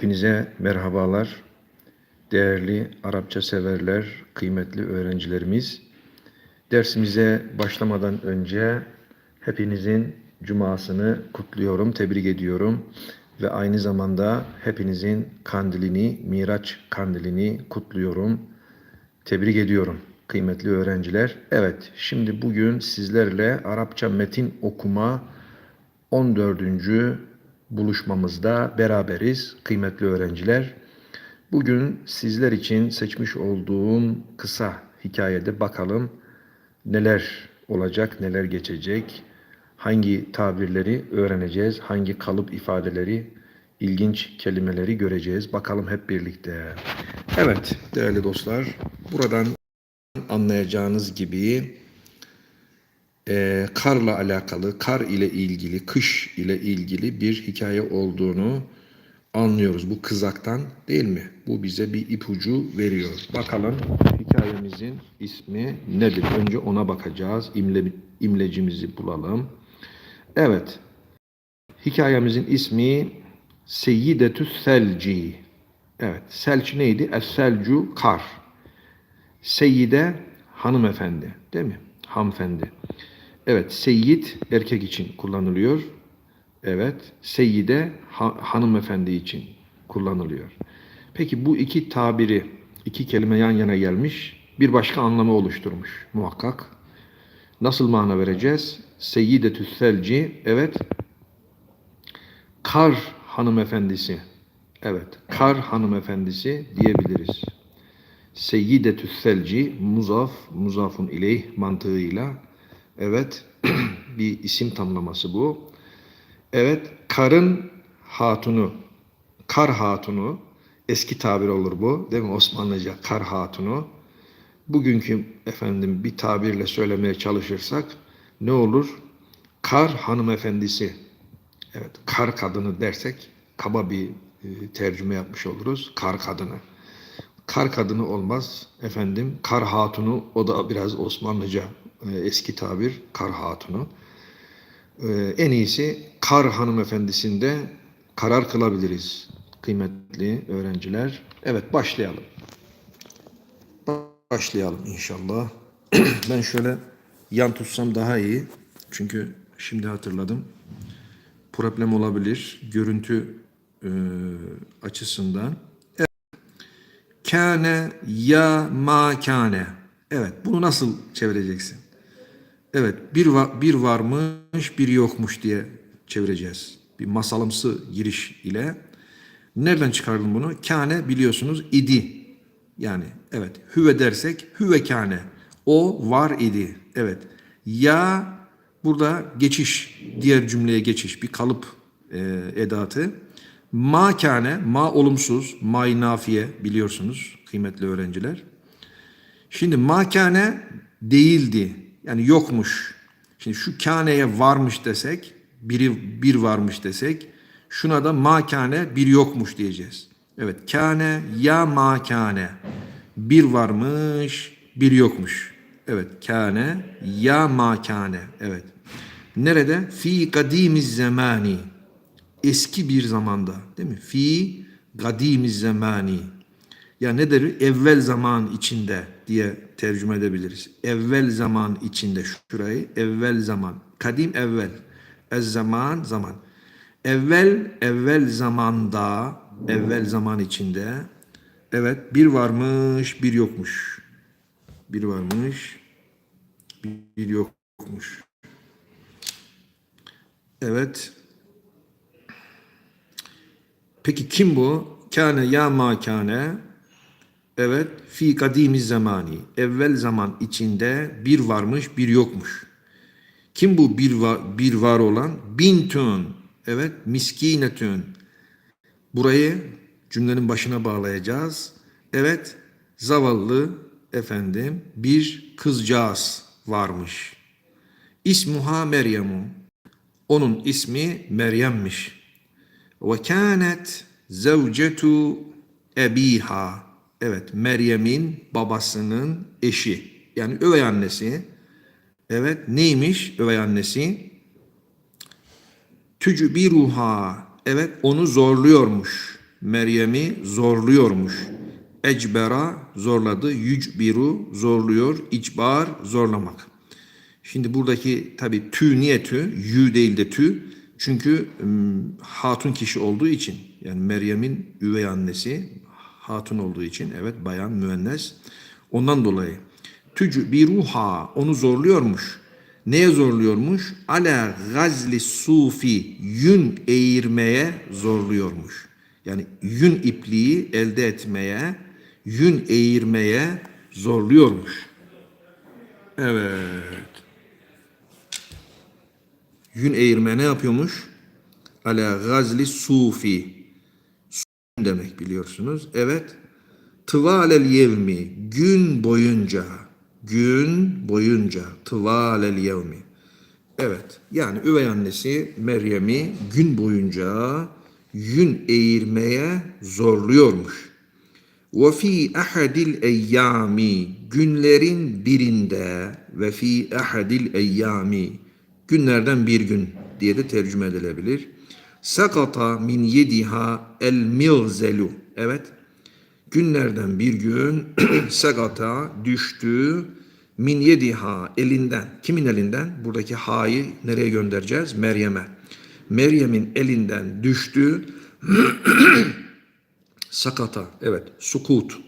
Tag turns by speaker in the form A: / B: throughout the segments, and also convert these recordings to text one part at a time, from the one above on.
A: Hepinize merhabalar. Değerli Arapça severler, kıymetli öğrencilerimiz. Dersimize başlamadan önce hepinizin cumasını kutluyorum, tebrik ediyorum ve aynı zamanda hepinizin kandilini, Miraç kandilini kutluyorum, tebrik ediyorum kıymetli öğrenciler. Evet, şimdi bugün sizlerle Arapça metin okuma 14. buluşmamızda beraberiz kıymetli öğrenciler. Bugün sizler için seçmiş olduğum kısa hikayede bakalım neler olacak, neler geçecek, hangi tabirleri öğreneceğiz, hangi kalıp ifadeleri, ilginç kelimeleri göreceğiz. Bakalım hep birlikte. Evet değerli dostlar, buradan anlayacağınız gibi e, karla alakalı, kar ile ilgili, kış ile ilgili bir hikaye olduğunu anlıyoruz. Bu kızaktan değil mi? Bu bize bir ipucu veriyor. Bakalım hikayemizin ismi nedir? Önce ona bakacağız. İmle, imlecimizi bulalım. Evet. Hikayemizin ismi Seyyidetü Selci. Evet. Selç neydi? Es-selcu kar. Seyyide hanımefendi. Değil mi? Hanımefendi. Evet. Seyyid erkek için kullanılıyor. Evet. Seyyide ha, hanımefendi için kullanılıyor. Peki bu iki tabiri, iki kelime yan yana gelmiş. Bir başka anlamı oluşturmuş muhakkak. Nasıl mana vereceğiz? Seyyidetü selci. Evet. Kar hanımefendisi. Evet. Kar hanımefendisi diyebiliriz. Seyyidetü selci muzaf, muzafun ileyh mantığıyla evet bir isim tamlaması bu. Evet karın hatunu, kar hatunu eski tabir olur bu değil mi Osmanlıca kar hatunu. Bugünkü efendim bir tabirle söylemeye çalışırsak ne olur? Kar hanımefendisi. Evet kar kadını dersek kaba bir e, tercüme yapmış oluruz. Kar kadını. Kar kadını olmaz efendim. Kar hatunu o da biraz Osmanlıca e, eski tabir kar hatunu. E, en iyisi kar hanımefendisinde karar kılabiliriz kıymetli öğrenciler. Evet başlayalım. Başlayalım inşallah. ben şöyle yan tutsam daha iyi. Çünkü şimdi hatırladım. Problem olabilir görüntü e, açısından. Kâne ya ma kâne. Evet bunu nasıl çevireceksin? Evet bir, va- bir varmış bir yokmuş diye çevireceğiz. Bir masalımsı giriş ile. Nereden çıkardım bunu? Kâne biliyorsunuz idi. Yani evet hüve dersek hüve kâne. O var idi. Evet. Ya burada geçiş. Diğer cümleye geçiş. Bir kalıp e, edatı. Ma kâne, ma olumsuz, ma nafiye biliyorsunuz kıymetli öğrenciler. Şimdi ma kâne değildi. Yani yokmuş. Şimdi şu kâneye varmış desek, biri bir varmış desek, şuna da ma kâne bir yokmuş diyeceğiz. Evet, kâne ya ma kâne. Bir varmış, bir yokmuş. Evet, kâne ya ma kâne. Evet. Nerede? Fi kadimiz zamani eski bir zamanda değil mi? Fi gadimiz zamani. Ya ne der? Evvel zaman içinde diye tercüme edebiliriz. Evvel zaman içinde şurayı evvel zaman. Kadim evvel. Ez zaman zaman. Evvel evvel zamanda evvel zaman içinde evet bir varmış bir yokmuş. Bir varmış bir yokmuş. Evet Peki kim bu? Kâne ya ma kâne. Evet, fi kadimi zamani. Evvel zaman içinde bir varmış, bir yokmuş. Kim bu bir var, bir var olan? Bintün. Evet, miskinetün. Burayı cümlenin başına bağlayacağız. Evet, zavallı efendim bir kızcağız varmış. İsmuha Meryem'u. Onun ismi Meryem'miş. Ve kânet zevcetu ebiha. Evet Meryem'in babasının eşi. Yani övey annesi. Evet neymiş övey annesi? Tücbiruha. Evet onu zorluyormuş. Meryem'i zorluyormuş. Ecbera zorladı. Yücbiru zorluyor. İcbar zorlamak. Şimdi buradaki tabi tü niye tü? Yü değil de tü. Çünkü hatun kişi olduğu için yani Meryem'in üvey annesi hatun olduğu için evet bayan müennes. Ondan dolayı tücü bir ruha onu zorluyormuş. Neye zorluyormuş? Ala gazli sufi yün eğirmeye zorluyormuş. Yani yün ipliği elde etmeye, yün eğirmeye zorluyormuş. Evet. Yün eğirme ne yapıyormuş? Ala gazli sufi. Su demek biliyorsunuz. Evet. Tıvalel yevmi. Gün boyunca. Gün boyunca. Tıvalel yevmi. Evet. Yani üvey annesi Meryem'i gün boyunca yün eğirmeye zorluyormuş. Ve fi ahadil eyyami günlerin birinde ve fi ahadil eyyami günlerden bir gün diye de tercüme edilebilir. Sakata min yediha el milzelu. Evet. Günlerden bir gün sakata düştü min yediha elinden. Kimin elinden? Buradaki ha'yı nereye göndereceğiz? Meryem'e. Meryem'in elinden düştü. Sakata. Evet. Sukut.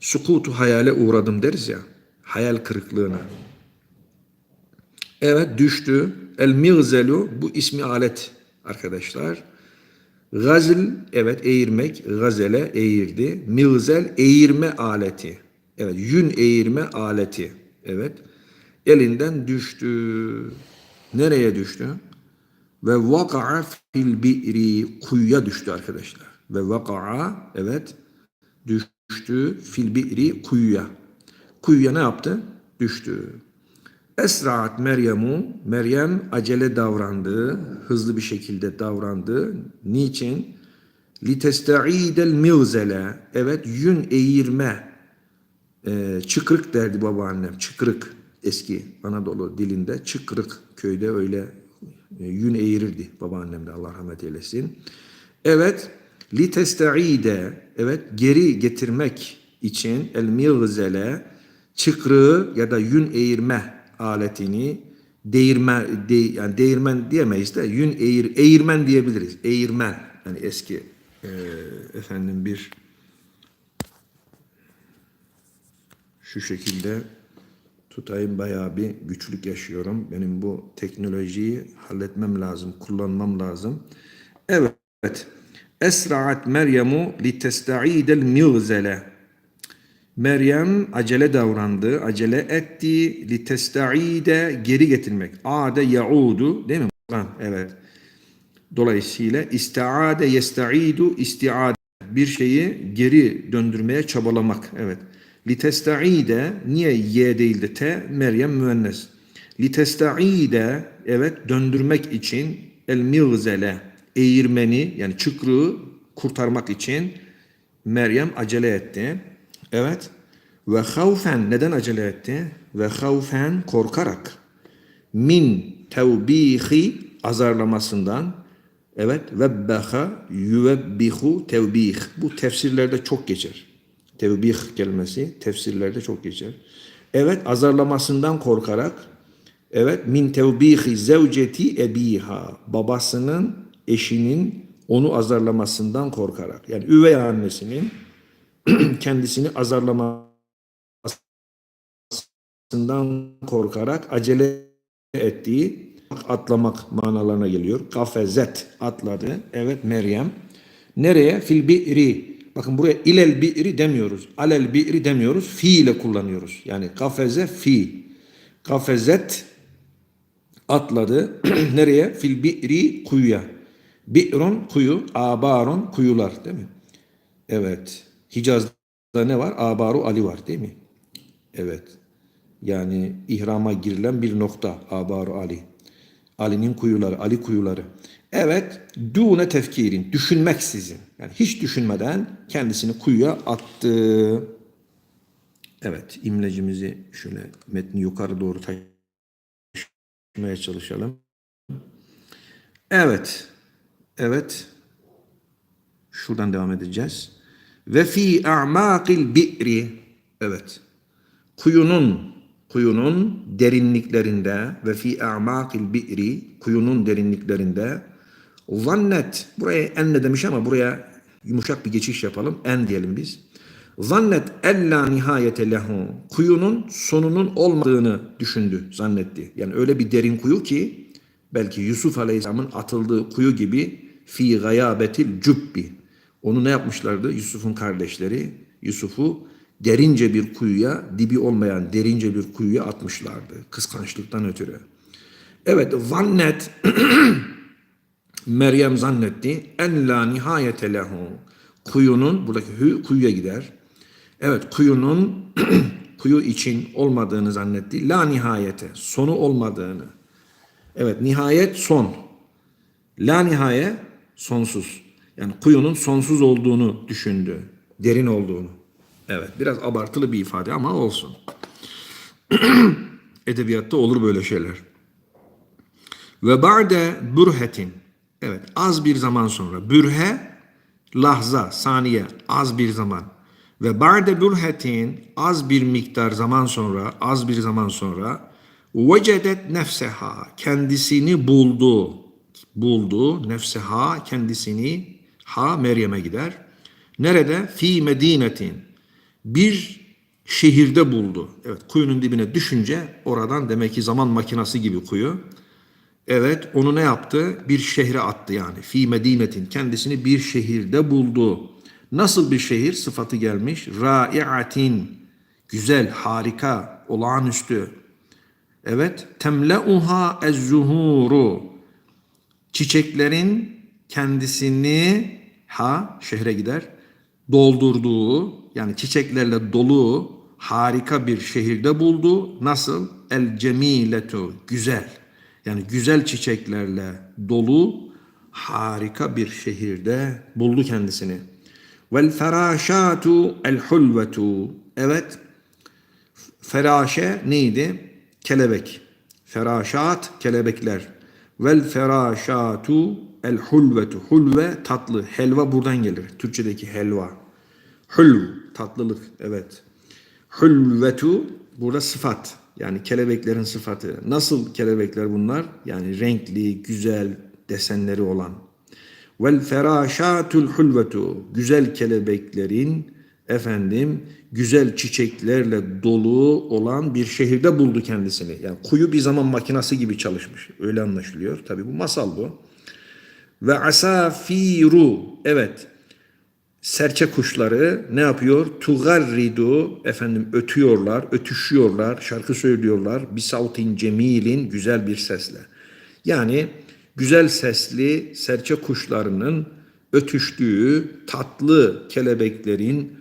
A: Sukutu hayale uğradım deriz ya. Hayal kırıklığına. Evet düştü. El migzelu bu ismi alet arkadaşlar. Gazl evet eğirmek. Gazele eğirdi. Migzel eğirme aleti. Evet yün eğirme aleti. Evet. Elinden düştü. Nereye düştü? Ve vaka'a fil bi'ri kuyuya düştü arkadaşlar. Ve vaka'a evet düştü fil bi'ri kuyuya. Kuyuya ne yaptı? Düştü. Esra'at Meryem'u, Meryem acele davrandı, hızlı bir şekilde davrandı. Niçin? Litesta'idel mivzele, evet yün eğirme, ee, çıkrık derdi babaannem, çıkrık eski Anadolu dilinde çıkrık köyde öyle e, yün eğirirdi babaannem de Allah rahmet eylesin. Evet, litesta'ide, evet geri getirmek için el mivzele, çıkrığı ya da yün eğirme aletini değirmen de, yani değirmen diyemeyiz de yün eğir eğirmen diyebiliriz. Eğirmen yani eski e, efendim bir şu şekilde tutayım bayağı bir güçlük yaşıyorum. Benim bu teknolojiyi halletmem lazım, kullanmam lazım. Evet. Esra'at Meryem'u litesta'idel migzele. Meryem acele davrandı, acele etti. Litesta'ide geri getirmek. Ade yaudu değil mi? Evet. Dolayısıyla istiade yestaidu istiade bir şeyi geri döndürmeye çabalamak. Evet. Litesta'ide niye y değil de t? Meryem müennes. Litesta'ide evet döndürmek için el migzele eğirmeni yani çıkrığı kurtarmak için Meryem acele etti. Evet. Ve havfen neden acele etti? Ve havfen korkarak min tevbihi azarlamasından evet vebbeha yüvebbihu tevbih bu tefsirlerde çok geçer. Tevbih kelimesi tefsirlerde çok geçer. Evet azarlamasından korkarak evet min tevbihi zevceti ebiha babasının eşinin onu azarlamasından korkarak yani üvey annesinin kendisini azarlamasından korkarak acele ettiği atlamak manalarına geliyor. Kafezet atladı. Evet Meryem. Nereye? Fil bi'ri. Bakın buraya ilel bi'ri demiyoruz. Alel bi'ri demiyoruz. Fi ile kullanıyoruz. Yani kafeze fi. Kafezet atladı. Nereye? Fil bi'ri kuyuya. Bi'run kuyu, abarun kuyular değil mi? Evet. Hicaz'da ne var? Abaru Ali var değil mi? Evet. Yani ihrama girilen bir nokta. Abaru Ali. Ali'nin kuyuları, Ali kuyuları. Evet, dune tefkirin, düşünmeksizin. Yani hiç düşünmeden kendisini kuyuya attı. Evet, imlecimizi şöyle metni yukarı doğru taşımaya çalışalım. Evet, evet. Şuradan devam edeceğiz. Ve fi a'maqil bi'ri. Evet. Kuyunun kuyunun derinliklerinde ve fi a'maqil bi'ri kuyunun derinliklerinde zannet buraya enne demiş ama buraya yumuşak bir geçiş yapalım. En diyelim biz. Zannet ella nihayete lehu. Kuyunun sonunun olmadığını düşündü, zannetti. Yani öyle bir derin kuyu ki belki Yusuf Aleyhisselam'ın atıldığı kuyu gibi fi gayabetil cübbi. Onu ne yapmışlardı? Yusuf'un kardeşleri Yusuf'u derince bir kuyuya, dibi olmayan derince bir kuyuya atmışlardı. Kıskançlıktan ötürü. Evet, zannet Meryem zannetti en la nihayete lehu. Kuyunun buradaki hü kuyuya gider. Evet kuyunun kuyu için olmadığını zannetti. La nihayete sonu olmadığını. Evet nihayet son. La nihaye sonsuz. Yani kuyunun sonsuz olduğunu düşündü. Derin olduğunu. Evet biraz abartılı bir ifade ama olsun. Edebiyatta olur böyle şeyler. Ve ba'de bürhetin. Evet az bir zaman sonra. Bürhe lahza, saniye, az bir zaman. Ve ba'de bürhetin az bir miktar zaman sonra, az bir zaman sonra vecedet nefseha kendisini buldu. Buldu nefseha kendisini ha Meryem'e gider. Nerede? Fi medinetin. Bir şehirde buldu. Evet kuyunun dibine düşünce oradan demek ki zaman makinası gibi kuyu. Evet onu ne yaptı? Bir şehre attı yani. Fi medinetin kendisini bir şehirde buldu. Nasıl bir şehir? Sıfatı gelmiş. Rai'atin. Güzel, harika, olağanüstü. Evet. Temleuha ez-zuhuru. Çiçeklerin kendisini ha şehre gider. Doldurduğu yani çiçeklerle dolu harika bir şehirde buldu. Nasıl? El cemiletu. Güzel. Yani güzel çiçeklerle dolu harika bir şehirde buldu kendisini. Vel ferâşâtu el hulvetu. Evet. Feraşe neydi? Kelebek. Feraşat kelebekler. Vel ferâşâtu el hulvetu. Hulve tatlı. Helva buradan gelir. Türkçedeki helva. Hulv tatlılık. Evet. Hulvetu burada sıfat. Yani kelebeklerin sıfatı. Nasıl kelebekler bunlar? Yani renkli, güzel desenleri olan. Vel feraşatul hulvetu. Güzel kelebeklerin efendim güzel çiçeklerle dolu olan bir şehirde buldu kendisini. Yani kuyu bir zaman makinası gibi çalışmış. Öyle anlaşılıyor. Tabi bu masal bu. Ve asafiru. Evet. Serçe kuşları ne yapıyor? Tugarridu efendim ötüyorlar, ötüşüyorlar, şarkı söylüyorlar. Bir sautin cemilin güzel bir sesle. Yani güzel sesli serçe kuşlarının ötüştüğü tatlı kelebeklerin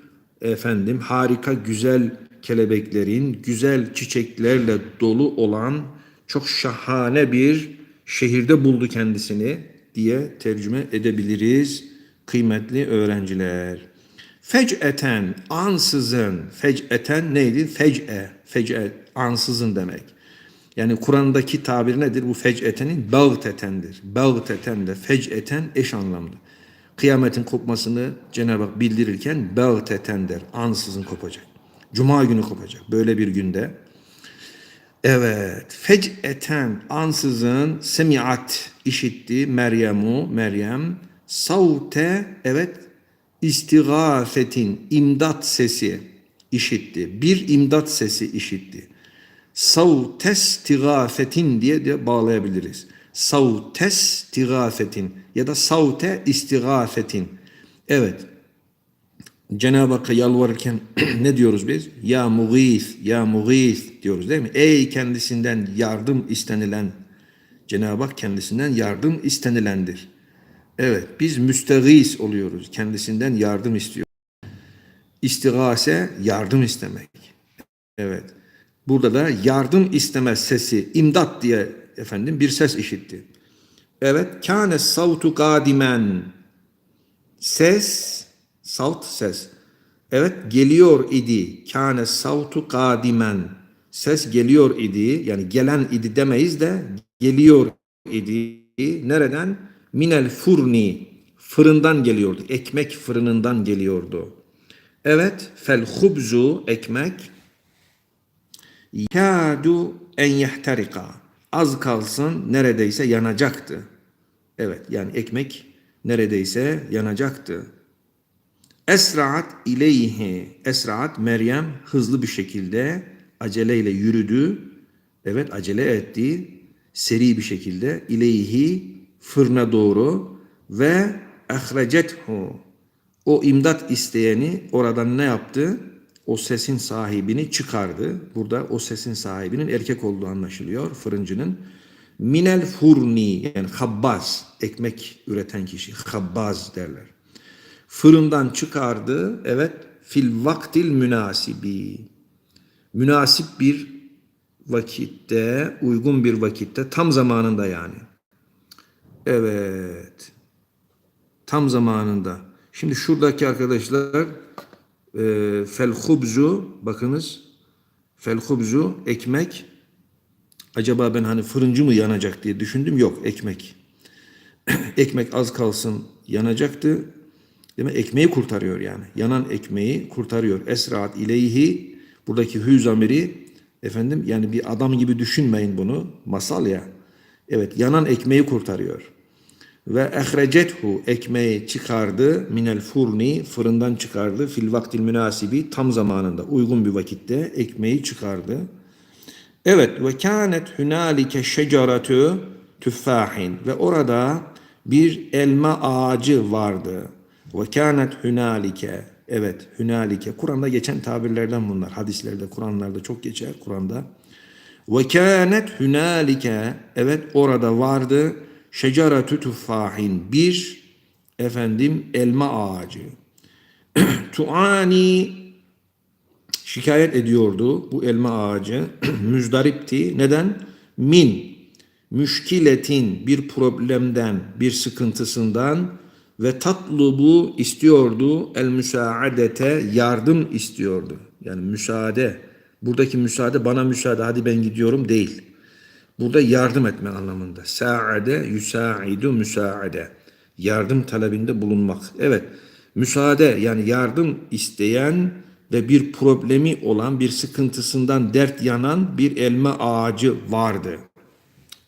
A: efendim harika güzel kelebeklerin güzel çiçeklerle dolu olan çok şahane bir şehirde buldu kendisini diye tercüme edebiliriz kıymetli öğrenciler. Fec'eten, ansızın. Fec'eten neydi? Fec'e. Fec'e, ansızın demek. Yani Kur'an'daki tabir nedir? Bu fec'etenin bağtetendir. Bağteten de fec'eten eş anlamlı. Kıyametin kopmasını Cenab-ı Hak bildirirken bağteten der. Ansızın kopacak. Cuma günü kopacak. Böyle bir günde. Evet. Fec'eten ansızın semiat işitti Meryem'u Meryem savte evet istigafetin imdat sesi işitti. Bir imdat sesi işitti. Savtestigafetin diye de bağlayabiliriz. Savtestigafetin ya da savte istigafetin. Evet. Cenab-ı Hakk'a yalvarırken ne diyoruz biz? Ya muğis, ya muğis diyoruz değil mi? Ey kendisinden yardım istenilen. Cenab-ı Hak kendisinden yardım istenilendir. Evet biz müstegis oluyoruz. Kendisinden yardım istiyor. İstigase yardım istemek. Evet. Burada da yardım isteme sesi imdat diye efendim bir ses işitti. Evet. Kâne savtu kadimen. Ses, salt ses. Evet geliyor idi. Kâne savtu kadimen. Ses geliyor idi. Yani gelen idi demeyiz de geliyor idi. Nereden? minel furni. fırından geliyordu. Ekmek fırınından geliyordu. Evet, fel hubzu ekmek Kâdu en yehterika. Az kalsın neredeyse yanacaktı. Evet yani ekmek neredeyse yanacaktı. Esra'at ileyhi. Esra'at Meryem hızlı bir şekilde aceleyle yürüdü. Evet acele etti. Seri bir şekilde ileyhi fırına doğru ve ehrecethu. O imdat isteyeni oradan ne yaptı? O sesin sahibini çıkardı. Burada o sesin sahibinin erkek olduğu anlaşılıyor fırıncının. Minel furni yani habbaz ekmek üreten kişi habbaz derler. Fırından çıkardı evet fil vaktil münasibi. Münasip bir vakitte, uygun bir vakitte, tam zamanında yani. Evet. Tam zamanında. Şimdi şuradaki arkadaşlar e, fel hubzu bakınız. Fel hubzu ekmek. Acaba ben hani fırıncı mı yanacak diye düşündüm. Yok ekmek. Ekmek az kalsın yanacaktı. Değil mi? Ekmeği kurtarıyor yani. Yanan ekmeği kurtarıyor. Esraat ileyhi buradaki hü zamiri efendim yani bir adam gibi düşünmeyin bunu. Masal ya. Evet yanan ekmeği kurtarıyor. Ve ehrecethu ekmeği çıkardı minel furni fırından çıkardı. Fil vaktil münasibi tam zamanında uygun bir vakitte ekmeği çıkardı. Evet ve kânet hünalike şeceratü tüffahin ve orada bir elma ağacı vardı. Ve kânet hünalike evet hünalike Kur'an'da geçen tabirlerden bunlar. Hadislerde, Kur'anlarda çok geçer Kur'an'da. Ve kânet hünalike evet orada vardı şeceratü tuffahin bir efendim elma ağacı. Tuani şikayet ediyordu bu elma ağacı. Müzdaripti. Neden? Min müşkiletin bir problemden, bir sıkıntısından ve tatlubu istiyordu el müsaadete yardım istiyordu. Yani müsaade. Buradaki müsaade bana müsaade hadi ben gidiyorum değil. Burada yardım etme anlamında. Sa'ade, yusaidu, müsaade. Yardım talebinde bulunmak. Evet, müsaade yani yardım isteyen ve bir problemi olan, bir sıkıntısından dert yanan bir elma ağacı vardı.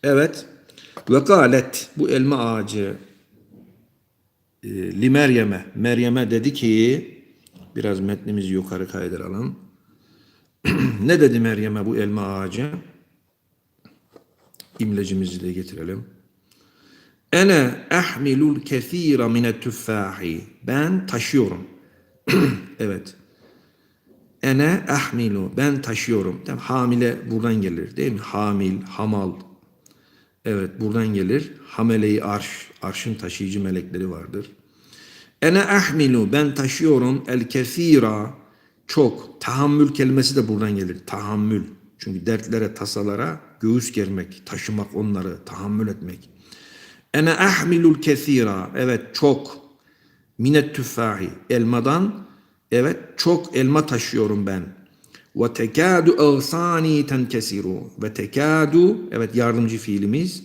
A: Evet, ve galet, bu elma ağacı e, li Meryem'e, Meryem'e dedi ki, biraz metnimizi yukarı kaydıralım. ne dedi Meryem'e bu elma ağacı? imlecimizi de getirelim. Ene ahmilul kethira minet tüffahi. Ben taşıyorum. evet. Ene ahmilu. Ben taşıyorum. Değil mi? Hamile buradan gelir değil mi? Hamil, hamal. Evet buradan gelir. Hamele-i arş. Arşın taşıyıcı melekleri vardır. Ene ahmilu. Ben taşıyorum. El kethira. Çok. Tahammül kelimesi de buradan gelir. Tahammül. Çünkü dertlere, tasalara göğüs germek, taşımak onları, tahammül etmek. Ene ahmilul kesira. Evet çok. Minet tüffahi. Elmadan evet çok elma taşıyorum ben. Ve tekadu ağsani tenkesiru. Ve tekadu evet yardımcı fiilimiz.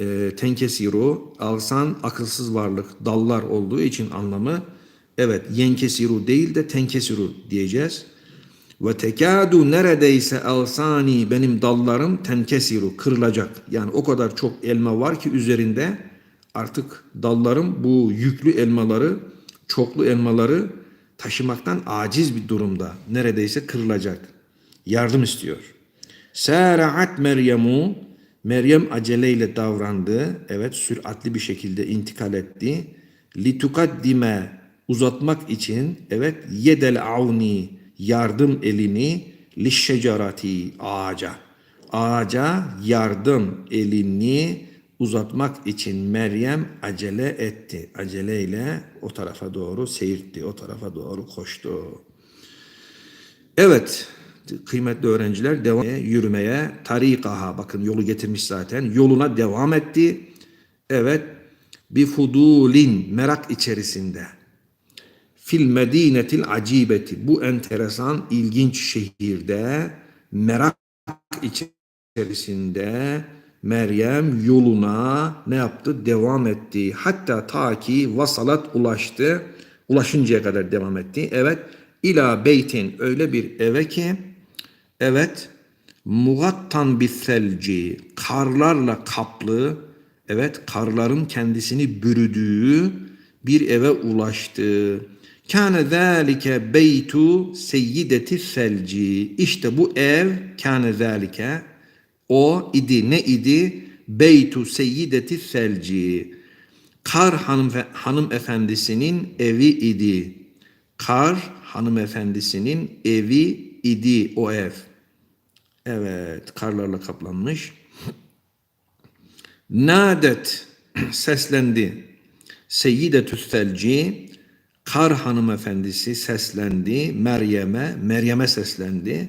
A: E, tenkesiru. Ağsan akılsız varlık. Dallar olduğu için anlamı. Evet yenkesiru değil de tenkesiru diyeceğiz. Ve tekadu neredeyse alsani benim dallarım tenkesiru kırılacak. Yani o kadar çok elma var ki üzerinde artık dallarım bu yüklü elmaları, çoklu elmaları taşımaktan aciz bir durumda. Neredeyse kırılacak. Yardım istiyor. Saraat Meryem'u Meryem aceleyle davrandı. Evet süratli bir şekilde intikal etti. Litukaddime uzatmak için evet yedel avni yardım elini lişşecarati ağaca. Ağaca yardım elini uzatmak için Meryem acele etti. Aceleyle o tarafa doğru seyirtti, o tarafa doğru koştu. Evet, kıymetli öğrenciler devam yürümeye tarikaha bakın yolu getirmiş zaten. Yoluna devam etti. Evet, bir fudulin merak içerisinde fil medinetil acibeti bu enteresan ilginç şehirde merak içerisinde Meryem yoluna ne yaptı? Devam etti. Hatta ta ki vasalat ulaştı. Ulaşıncaya kadar devam etti. Evet. İla beytin öyle bir eve ki evet mugattan bir selci karlarla kaplı evet karların kendisini bürüdüğü bir eve ulaştı. Kâne zâlike beytu seyyideti selci. İşte bu ev kâne zâlike o idi ne idi? Beytu seyyideti selci. Kar hanım, hanımefendisinin evi idi. Kar hanımefendisinin evi idi o ev. Evet, karlarla kaplanmış. Nadet seslendi. Seyyidetü selci kar hanımefendisi seslendi Meryem'e, Meryem'e seslendi.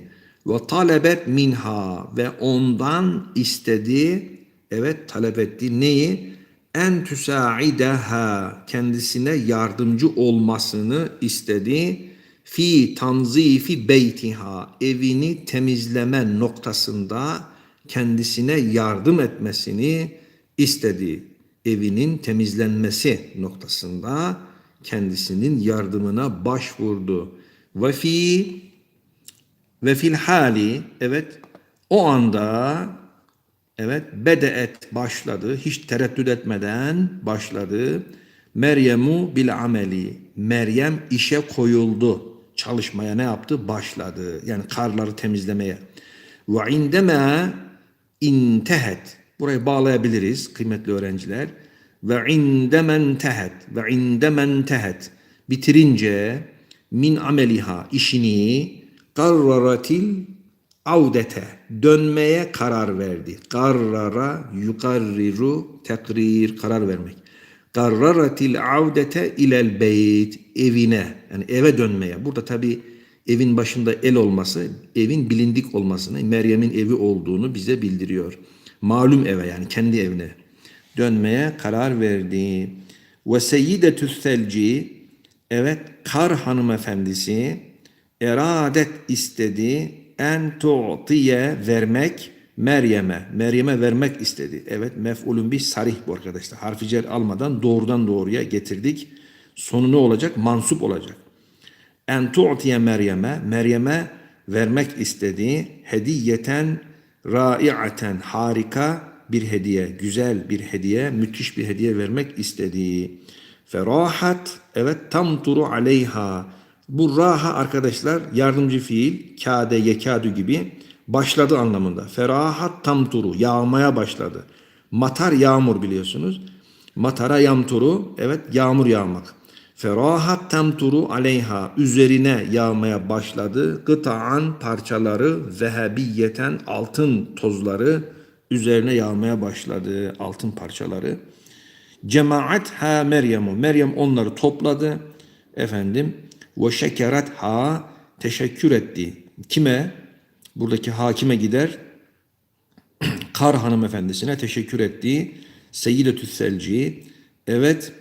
A: Ve talebet minha ve ondan istedi, evet talep etti neyi? En tüsaideha kendisine yardımcı olmasını istedi. Fi tanzifi beytiha evini temizleme noktasında kendisine yardım etmesini istedi. Evinin temizlenmesi noktasında kendisinin yardımına başvurdu. Ve fi ve fil hali evet o anda evet bedeet başladı. Hiç tereddüt etmeden başladı. Meryemu bil ameli. Meryem işe koyuldu. Çalışmaya ne yaptı? Başladı. Yani karları temizlemeye. Ve indeme intehet. Burayı bağlayabiliriz kıymetli öğrenciler. Ve indemen tehet. Ve indemen tehet. Bitirince min ameliha işini karraratil avdete dönmeye karar verdi. Karrara yukarriru tekrir karar vermek. Karraratil avdete ilel beyt evine yani eve dönmeye. Burada tabi evin başında el olması, evin bilindik olmasını, Meryem'in evi olduğunu bize bildiriyor. Malum eve yani kendi evine dönmeye karar verdi. Ve seyyidetü selci evet kar hanımefendisi eradet istedi en tu'tiye vermek Meryem'e. Meryem'e vermek istedi. Evet mef'ulün bir sarih bu arkadaşlar. Harfi cer almadan doğrudan doğruya getirdik. Sonu ne olacak? Mansup olacak. En tu'tiye Meryem'e. Meryem'e vermek istedi. Hediyeten raiaten harika bir hediye, güzel bir hediye, müthiş bir hediye vermek istedi. Ferahat evet tam turu aleyha. Bu raha arkadaşlar yardımcı fiil kade yekadu gibi başladı anlamında. Ferahat tam turu yağmaya başladı. Matar yağmur biliyorsunuz. Matara yamturu evet yağmur yağmak. Ferahat temturu aleyha üzerine yağmaya başladı. Gıtaan parçaları zehebiyeten altın tozları üzerine yağmaya başladı altın parçaları. Cemaat ha Meryem'u. Meryem onları topladı. Efendim ve şekerat ha teşekkür etti. Kime? Buradaki hakime gider. Kar hanımefendisine teşekkür etti. Seyyidetü Selci. Evet.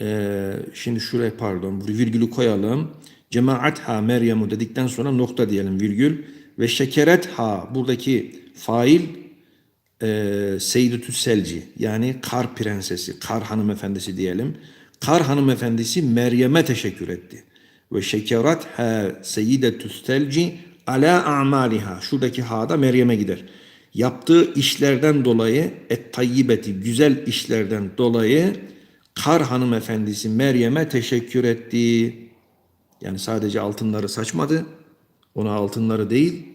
A: Ee, şimdi şuraya pardon. Virgülü koyalım. Cemaat ha Meryem'u dedikten sonra nokta diyelim virgül. Ve şekeret ha buradaki fail e, Seyyidetü Selci yani kar prensesi, kar hanımefendisi diyelim. Kar hanımefendisi Meryem'e teşekkür etti. Ve şekerat ha Seyyidetü Selci ala a'maliha. Şuradaki ha da Meryem'e gider. Yaptığı işlerden dolayı et tayyibeti güzel işlerden dolayı kar hanımefendisi Meryem'e teşekkür etti. Yani sadece altınları saçmadı. Ona altınları değil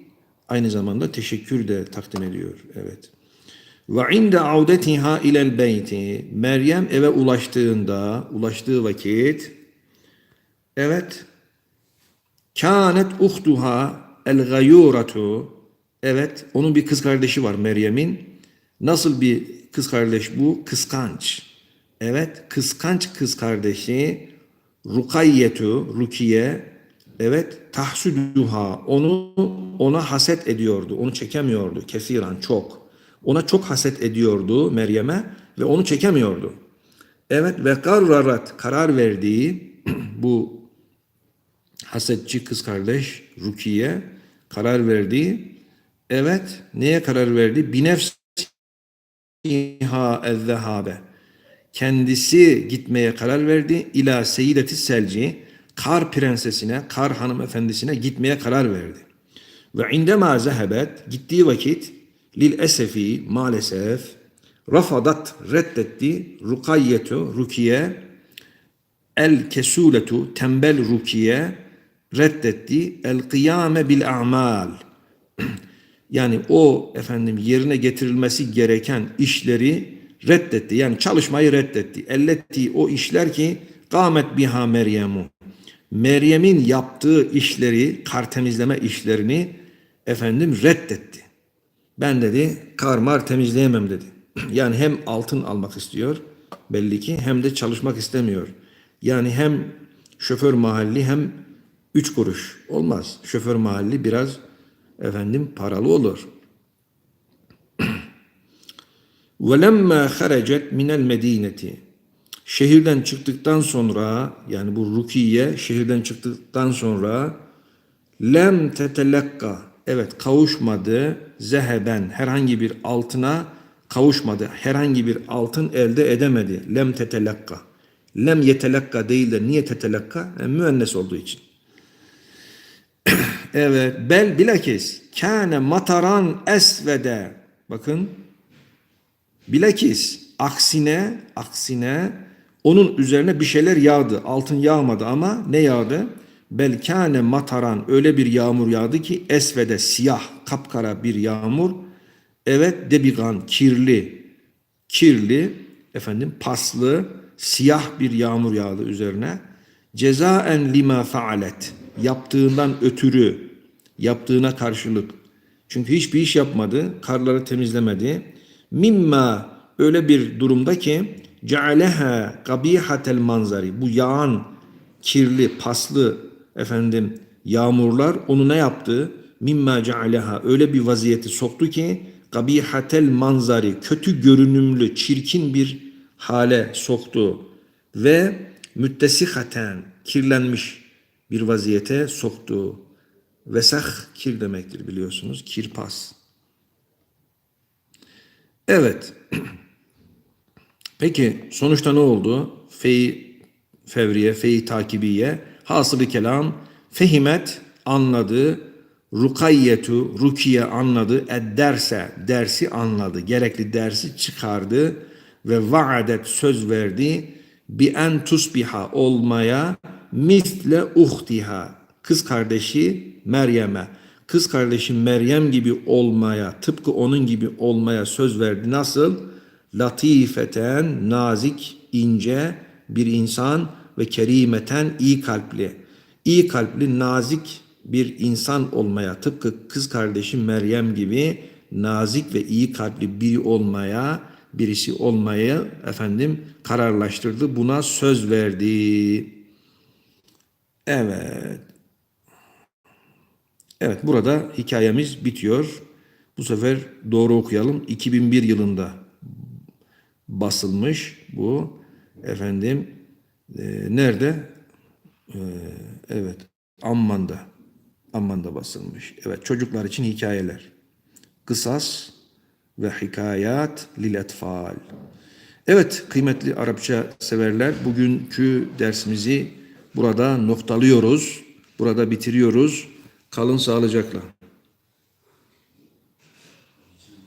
A: aynı zamanda teşekkür de takdim ediyor. Evet. Ve inde audetiha ilel beyti. Meryem eve ulaştığında, ulaştığı vakit evet kânet uhtuha el gayuratu evet onun bir kız kardeşi var Meryem'in. Nasıl bir kız kardeş bu? Kıskanç. Evet, kıskanç kız kardeşi Rukayyetu, Rukiye, evet, tahsuduha, onu ona haset ediyordu, onu çekemiyordu, kesiran, çok. Ona çok haset ediyordu Meryem'e ve onu çekemiyordu. Evet ve karrarat karar verdiği bu hasetçi kız kardeş Rukiye karar verdi. Evet neye karar verdi? Binefs nefsiha ezzehabe. Kendisi gitmeye karar verdi. İla seyyideti selci. Kar prensesine, kar hanımefendisine gitmeye karar verdi. Ve indema zehebet gittiği vakit lil esefi maalesef rafadat reddetti rukayyetu rukiye el kesuletu tembel rukiye reddetti el kıyame bil a'mal yani o efendim yerine getirilmesi gereken işleri reddetti. Yani çalışmayı reddetti. Elletti o işler ki kâmet biha Meryem'u. Meryem'in yaptığı işleri, kar temizleme işlerini efendim reddetti. Ben dedi karmar temizleyemem dedi. Yani hem altın almak istiyor belli ki hem de çalışmak istemiyor. Yani hem şoför mahalli hem üç kuruş olmaz. Şoför mahalli biraz efendim paralı olur. وَلَمَّا خَرَجَتْ مِنَ الْمَد۪ينَةِ Şehirden çıktıktan sonra yani bu Rukiye şehirden çıktıktan sonra lem tetelekka evet kavuşmadı zeheben herhangi bir altına kavuşmadı. Herhangi bir altın elde edemedi. Lem tetelekka. Lem yetelekka değil de niye tetelekka? Yani müennes olduğu için. Evet. Bel bilakis kâne mataran esvede. Bakın. Bilakis aksine aksine onun üzerine bir şeyler yağdı. Altın yağmadı ama ne yağdı? Bel kâne mataran öyle bir yağmur yağdı ki esvede siyah kapkara bir yağmur. Evet debigan kirli kirli efendim paslı siyah bir yağmur yağdı üzerine. Cezaen lima faalet yaptığından ötürü yaptığına karşılık. Çünkü hiçbir iş yapmadı, karları temizlemedi. Mimma öyle bir durumda ki cealeha kabihatel manzari bu yağan kirli, paslı efendim yağmurlar onu ne yaptı? Mimma cealeha öyle bir vaziyeti soktu ki kabihatel manzari kötü görünümlü, çirkin bir hale soktu ve müttesihaten kirlenmiş bir vaziyete soktu. Vesah kir demektir biliyorsunuz. Kirpas. Evet. Peki sonuçta ne oldu? Fey fevriye, fey takibiye. Hasılı kelam fehimet anladı. Rukayyetu, rukiye anladı. Edderse, dersi anladı. Gerekli dersi çıkardı. Ve vaadet söz verdi. Bi en tusbiha olmaya misle uhtiha kız kardeşi Meryem'e, kız kardeşi Meryem gibi olmaya, tıpkı onun gibi olmaya söz verdi. Nasıl? Latifeten, nazik, ince bir insan ve kerimeten iyi kalpli. İyi kalpli, nazik bir insan olmaya, tıpkı kız kardeşi Meryem gibi nazik ve iyi kalpli biri olmaya, birisi olmayı efendim kararlaştırdı. Buna söz verdi. Evet. Evet burada hikayemiz bitiyor. Bu sefer doğru okuyalım. 2001 yılında basılmış bu. Efendim e, nerede? E, evet Amman'da. Amman'da basılmış. Evet çocuklar için hikayeler. Kısas ve hikayat lil etfal. Evet kıymetli Arapça severler bugünkü dersimizi burada noktalıyoruz. Burada bitiriyoruz. Kalın sağlıcakla.